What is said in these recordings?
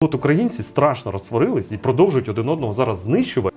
От українці страшно розсварились і продовжують один одного зараз знищувати.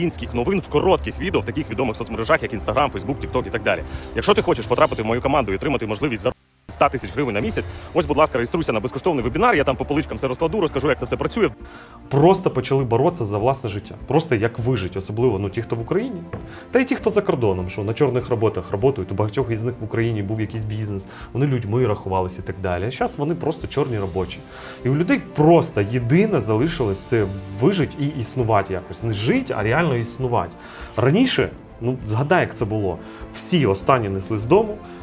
українських новин в коротких відео в таких відомих соцмережах, як Instagram, Facebook, TikTok і так далі. Якщо ти хочеш потрапити в мою команду і отримати можливість заробити 100 тисяч гривень на місяць, ось, будь ласка, реєструйся на безкоштовний вебінар. Я там по поличкам все розкладу, розкажу, як це все працює. просто почали боротися за власне життя. Просто як вижити, особливо ну, ті, хто в Україні, та й ті, хто за кордоном, що на чорних роботах працюють. У багатьох із них в Україні був якийсь бізнес, вони людьми рахувалися і так далі. А зараз вони просто чорні робочі. І у людей просто єдине залишилось це вижити і існувати якось. Не жити, а реально існувати. Раніше. Ну, згадай, як це було. Всі останні несли з дому,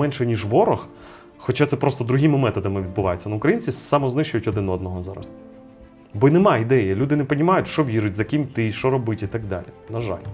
менше ніж ворог. Хоча це просто другими методами відбувається. Ну, українці самознищують один одного зараз. Бо немає ідеї. Люди не розуміють, що вірить, за ким ти, що робити і так далі. На жаль.